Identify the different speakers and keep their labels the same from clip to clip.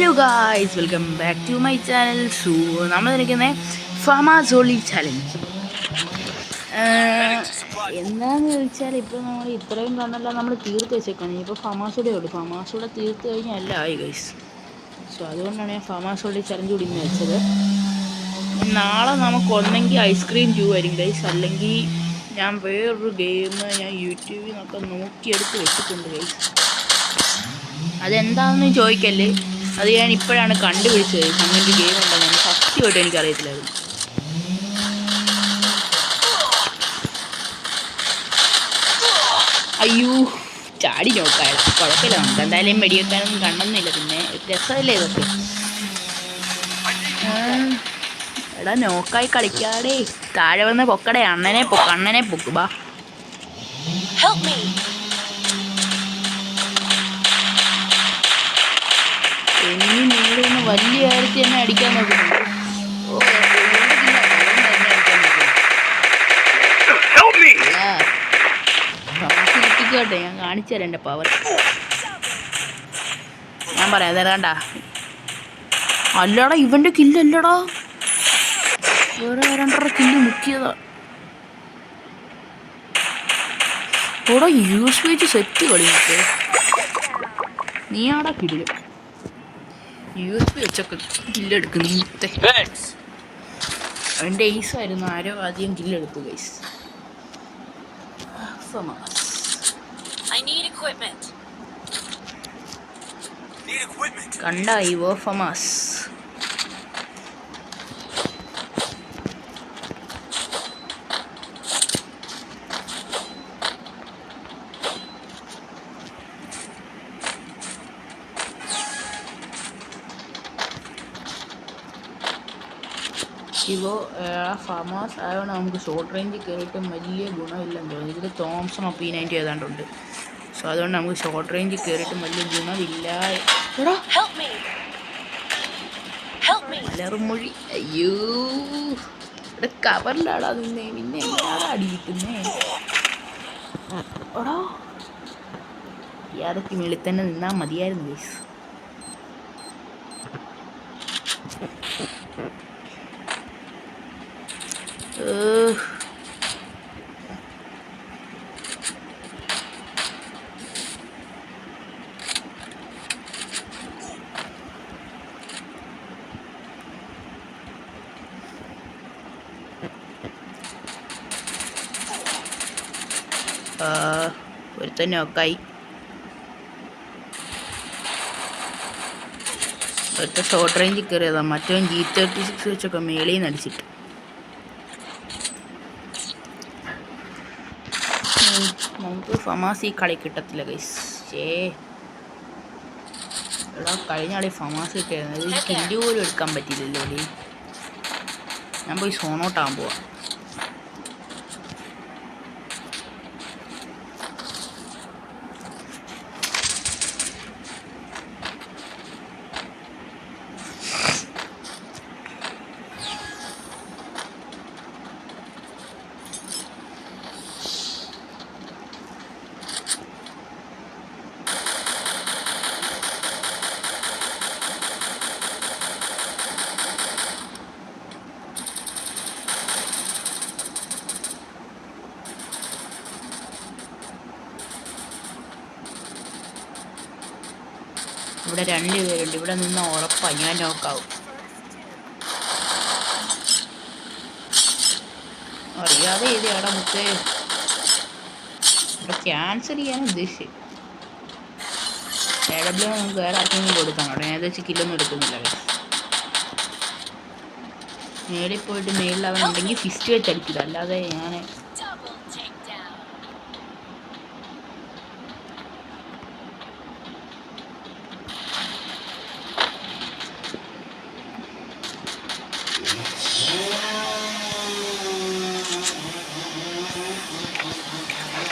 Speaker 1: Hello guys welcome back to my channel so നമ്മൾ നിൽക്കുന്നത് ഫമാസോളി challenge എന്താന്ന് ചോദിച്ചാൽ ഇപ്പോൾ നമ്മൾ ഇത്രയും കണ്ണെല്ലാം നമ്മൾ തീർത്ത് വെച്ചേക്കാണ് ഇപ്പോൾ ഫമാസോടെ ഉള്ളൂ. ഫമാസോടെ തീർത്ത് കഴിഞ്ഞാൽ അല്ല ആയി ഗൈസ് സോ അതുകൊണ്ടാണ് ഞാൻ ഫമാസോളി ചലഞ്ച് കൂടി ഇന്ന് വെച്ചത്. നാളെ നമുക്ക് ഒന്നെങ്കിൽ ഐസ്ക്രീം ജ്യൂ ആയിരിക്കും ഗൈസ് അല്ലെങ്കിൽ ഞാൻ വേറൊരു ഗെയിം ഞാൻ യൂട്യൂബിൽ നിന്നൊക്കെ നോക്കിയെടുത്ത് വെച്ചിട്ടുണ്ട് ഗൈസ് അതെന്താണെന്ന് ചോദിക്കല്ലേ? അത് ഞാൻ ഇപ്പോഴാണ് കണ്ടുപിടിച്ചത്. അങ്ങനെ ഒരു ഗെയിം ഉണ്ടെന്ന് സത്യമായിട്ട് എനിക്കറിയത്തില്ലായിരുന്നു. അയ്യോ ചാടി നോക്കായാലും കുഴപ്പമില്ല നമുക്ക് എന്തായാലും വെടിവെക്കാനൊന്നും കണ്ടെന്നില്ല പിന്നെ രസമല്ലേ ഇതൊക്കെ? എടാ നോക്കായി കളിക്കാടേ താഴെ വന്ന് പൊക്കടേ അണ്ണനെ പൊക്ക് അണ്ണനെ പൊക്ക് എന്നെ അടിക്കാൻ നോക്കുന്നു?
Speaker 2: Help me!
Speaker 1: ആ, നമുക്ക് കിട്ടിക്കോട്ടെ ഞാൻ കാണിച്ചു തരാം എന്റെ പവർ ഞാൻ പറയാം തരാണ്ട അല്ലടാ ഇവന്റെ കില്ലല്ലടാ വേറെ രണ്ടര കില്ല് മുക്കിയതാ. ഓടാ യൂസ് വെച്ച് സെറ്റ് കളി നീ ആടാ കില്ല് യു എസ് പി വെച്ചൊക്കെ കില്ലെടുക്കുന്നു മുത്തെ
Speaker 2: Thanks.
Speaker 1: അവന്റെ ആയിരുന്നു ആരോ ആദ്യം കില്ലെടുത്തു ഗൈസ്. കണ്ട ഇവോ ഫമാസ് ഇവോ ഫാമാസ് ആയതുകൊണ്ട് നമുക്ക് ഷോർട്ട് റേഞ്ചിൽ കയറിയിട്ടും വലിയ ഗുണമില്ലെന്ന് തോന്നുന്നു. ഇതിൽ തോംസൺ പി നയന്റി ഏതാണ്ടുണ്ട്. സോ അതുകൊണ്ട് നമുക്ക് ഷോർട്ട് റേഞ്ചിൽ കയറിയിട്ടും വലിയ ഗുണമില്ല! മലർമൊഴി. അയ്യോ. ഇവിടെ കവറിലാടാ നിന്നേ. പിന്നെ എങ്ങനെയാടാ അടി കിട്ടുന്നേ ഓടോ ഇയാൾക്ക് മേളിൽ തന്നെ നിന്നാൽ മതിയായിരുന്നു ഗൈസ് ഒരുത്തൻ നോക്കായി ഒരുത്ത ഷോർട്ട് റേഞ്ചിൽ കയറിയതാണ് മറ്റവൻ ജി തേർട്ടി സിക്സ് വെച്ചൊക്കെ മേളിൽ നിന്ന് അടിച്ചിട്ട്. നമുക്ക് ഫമാസി കളി കിട്ടത്തില്ല ഗൈസ് ഏ എടാ കഴിഞ്ഞ കളി ഫമാസ് കിട്ടിയായിരുന്നു ഇത് കില്ല് പോലും എടുക്കാൻ പറ്റിയില്ലല്ലോ ഞാൻ പോയി സോണോട്ടാൻ പോവാ. ഇവിടെ രണ്ട് പേരുണ്ട്. ഇവിടെ നിന്ന് ഉറപ്പാണ് ഞാൻ നോക്കാവും. അറിയാതെ എഴുതിയാടാ മുത്തേ. ഇവിടെ ക്യാൻസൽ ചെയ്യാൻ ഉദ്ദേശിച്ചു. എ ഡബ്ല്യു നമുക്ക് വേറെ ആർക്കെങ്കിലും കൊടുക്കാം കേട്ടോ ഞാൻ വെച്ച് കില്ലൊന്നും എടുക്കുന്നില്ല. മേളിൽ പോയിട്ട് മേളിൽ അവൻ ഉണ്ടെങ്കിൽ ഫിസ്റ്റ് വെച്ച് അടിക്കില്ല. അല്ലാതെ ഞാൻ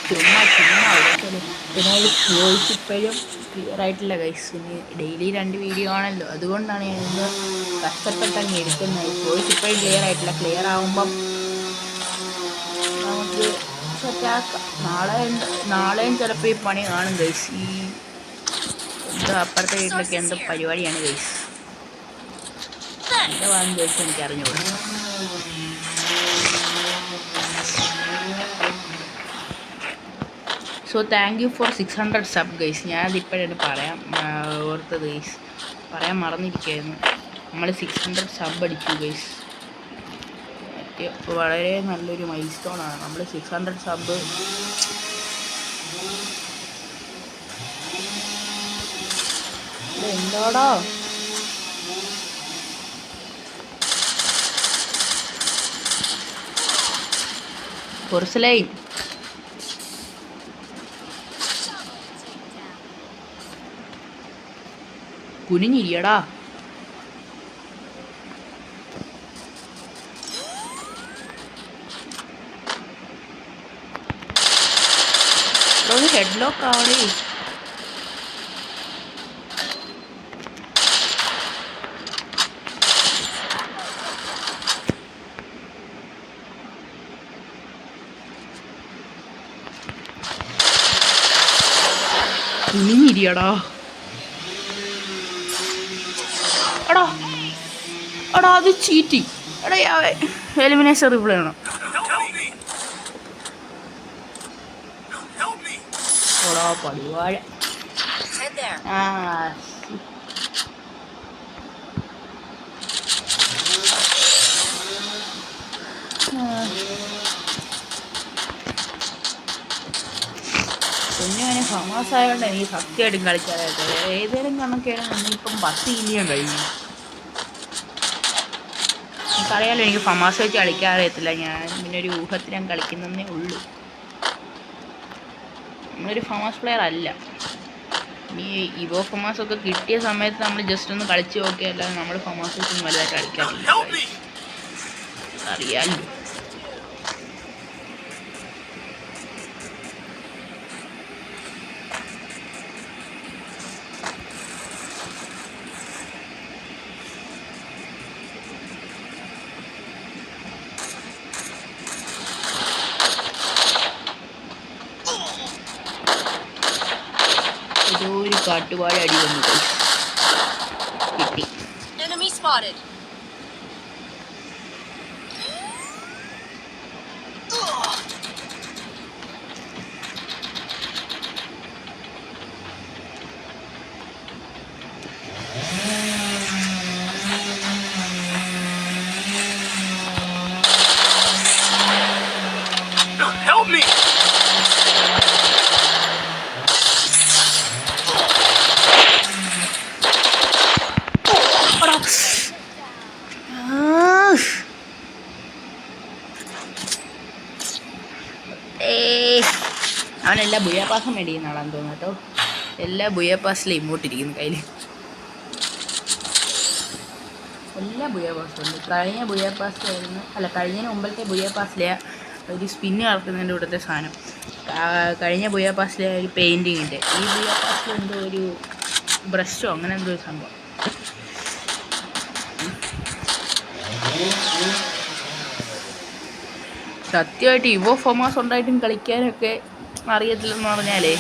Speaker 1: ചുമ്മാ ചുമ്മാ ഇതിനോട് വോയിസ് ക്ലിയർ ആയിട്ടില്ല ഗൈസ് ഇനി ഡെയിലി രണ്ട് വീഡിയോ ആണല്ലോ. അതുകൊണ്ടാണ് ഞാൻ ഇന്ന് കഷ്ടപ്പെട്ടങ്ങ് എടുക്കുന്നത്. ഇപ്പോഴും ക്ലിയർ ആയിട്ടില്ല. ക്ലിയർ ആകുമ്പം നമുക്ക് സെറ്റാക്കാം നാളെ നാളെയും ചിലപ്പോൾ ഈ പണി കാണും ഗൈസ് ഈ എന്തോ അപ്പുറത്തെ വീട്ടിലൊക്കെ എന്തോ പരിപാടിയാണ്
Speaker 3: ഗൈസ്
Speaker 1: എന്താ വാങ്ങി ചോദിച്ചാൽ എനിക്ക് അറിഞ്ഞൂടാ so thank you for six hundred sub guys ഞാനതിപ്പോഴാണ് പറയാം ഓർത്ത് ഗൈസ് പറയാൻ മറന്നിരിക്കുകയായിരുന്നു. നമ്മൾ സിക്സ് ഹൺഡ്രഡ് സബ് അടിച്ചു ഗൈസ് വളരെ നല്ലൊരു മൈൽ സ്റ്റോണാണ് നമ്മൾ സിക്സ് ഹൺഡ്രഡ് സബ് എന്തോടോ? പൊർസലൈൻ കുനിഞ്ഞിരിയടാ. ഹെഡ് ലോക്ക് ആവണേ. കുനിഞ്ഞിരിയടാ. എടാ എടാ അത് ചീറ്റി. എടാ എലിമിനേഷൻ റിപ്ലൈ ആണ്. എടാ ആ കുഞ്ഞവനെ ഫമാസ് ആയതുകൊണ്ട് എനിക്ക് സത്യമായിട്ടും കളിക്കാനായിട്ട്. ഏതേലും കണക്കാണ് ഇപ്പം പത്ത് ഇല്ലിയും കഴിഞ്ഞു എനിക്കറിയാലോ എനിക്ക് ഫമാസ് വെച്ച് കളിക്കാൻ അറിയത്തില്ല. ഞാൻ പിന്നെ ഒരു ഊഹത്തിൽ ഞാൻ കളിക്കുന്നതേ ഉള്ളൂ. നമ്മളൊരു ഫമാസ് പ്ലെയർ അല്ല. ഈ ഇവോ ഫമാസ് ഒക്കെ കിട്ടിയ സമയത്ത് നമ്മൾ ജസ്റ്റ് ഒന്ന് കളിച്ച് നോക്കിയല്ലാതെ നമ്മൾ ഫമാസ് വെച്ചൊന്നും വലുതായിട്ട് കളിക്കാറില്ല
Speaker 2: Help me!
Speaker 1: അറിയാലോ ഏതോ ഒരു കാട്ടുവാഴ അടി വന്നു പോയി. കിട്ടി അവനെല്ലാ ബുയാപ്പാസും മേടിക്കുന്ന ആളാന്ന് തോന്നുന്നു കേട്ടോ. എല്ലാ ബുയാപ്പാസിലും ഇങ്ങോട്ടിരിക്കുന്നു കയ്യിൽ എല്ലാ ബുയാപ്പാസും ഉണ്ട് കഴിഞ്ഞ ബുയാപ്പാസിലായിരുന്നു അല്ല കഴിഞ്ഞതിന് മുമ്പത്തെ ബുയാപ്പാസിലെ ഒരു സ്പിന്ന് കറക്കുന്നതിന്റെ ഇവിടുത്തെ സാധനം. കഴിഞ്ഞ ബുയാപ്പാസിലെ ഒരു പെയിന്റിങ്ങിന്റെ ഈ ബുയാപ്പാസിൽ എന്തോ ഒരു ബ്രഷോ അങ്ങനെ എന്തോ ഒരു സംഭവം. സത്യമായിട്ട് ഇവോ ഫോമാസ് ഉണ്ടായിട്ടും കളിക്കാനൊക്കെ അറിയത്തില്ലെന്ന് പറഞ്ഞാലേ.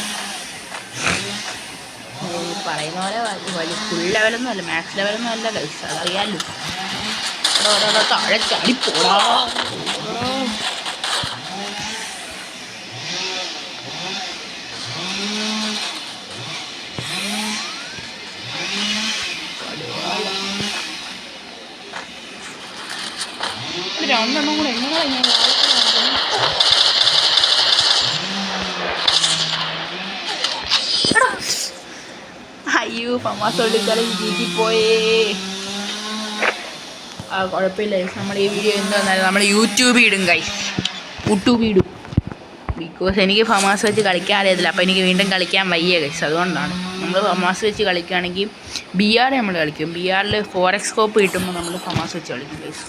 Speaker 1: പറയുന്ന പോലെ വലിയ ഫുൾ ലെവലൊന്നും അല്ല മാക്സ് ലെവലൊന്നും അല്ല കളിച്ച അതറിയാലോ. എടാ, താഴെ ചാടിപ്പോടാ രണ്ടെണ്ണം കൂടെ എങ്ങനെ അയ്യോ ഫമാസ് ഒള്ളിക്കാലം ജീറ്റി പോയേ ആ കുഴപ്പമില്ല നമ്മൾ ഈ വീഡിയോ എന്താണെന്നാലും നമ്മൾ യൂട്യൂബിൽ ഇടും കൈ യൂട്യൂബിൽ ഇടും ബിക്കോസ് എനിക്ക് ഫമാസ് വെച്ച് കളിക്കാൻ അറിയത്തില്ല. അപ്പോൾ എനിക്ക് വീണ്ടും കളിക്കാൻ വയ്യ കൈസ് അതുകൊണ്ടാണ്. നമ്മൾ ഫമാസ് വെച്ച് കളിക്കുകയാണെങ്കിൽ ബി ആർ നമ്മൾ കളിക്കും. ബി ആറിൽ ഫോർ എക്സ് സ്കോപ്പ് കിട്ടുമ്പോൾ നമ്മൾ ഫമാസ് വെച്ച് കളിക്കും കൈസ്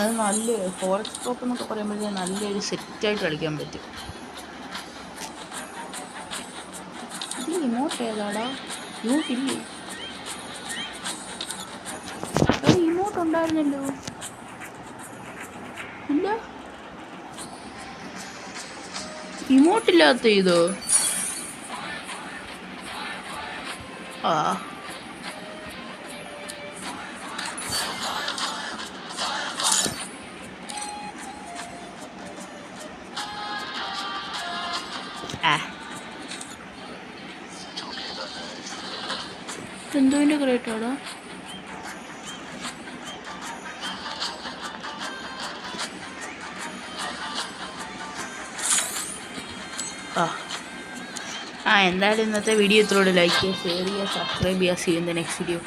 Speaker 1: അത് നല്ല ഫോർ എക്സ് സ്കോപ്പ് എന്നൊക്കെ പറയുമ്പോഴത്തേക്ക് നല്ലൊരു സെറ്റായിട്ട് കളിക്കാൻ പറ്റും. ഇത് ഇമോട്ട് ഏതാടാ? ഇമോട്ട് ഇല്ലേ ഇമോട്ട് ഉണ്ടായിരുന്നല്ലോ ഇല്ല? ഇമോട്ടില്ലാത്ത ഇതോ? ആ. എന്തോന്റെ ക്രേറ്റാടാ ആ എന്തായാലും ഇന്നത്തെ വീഡിയോ ഇത്രയോട് ലൈക്ക് ചെയ്യുക ഷെയർ ചെയ്യുക സബ്സ്ക്രൈബ് ചെയ്യുക. See in the next video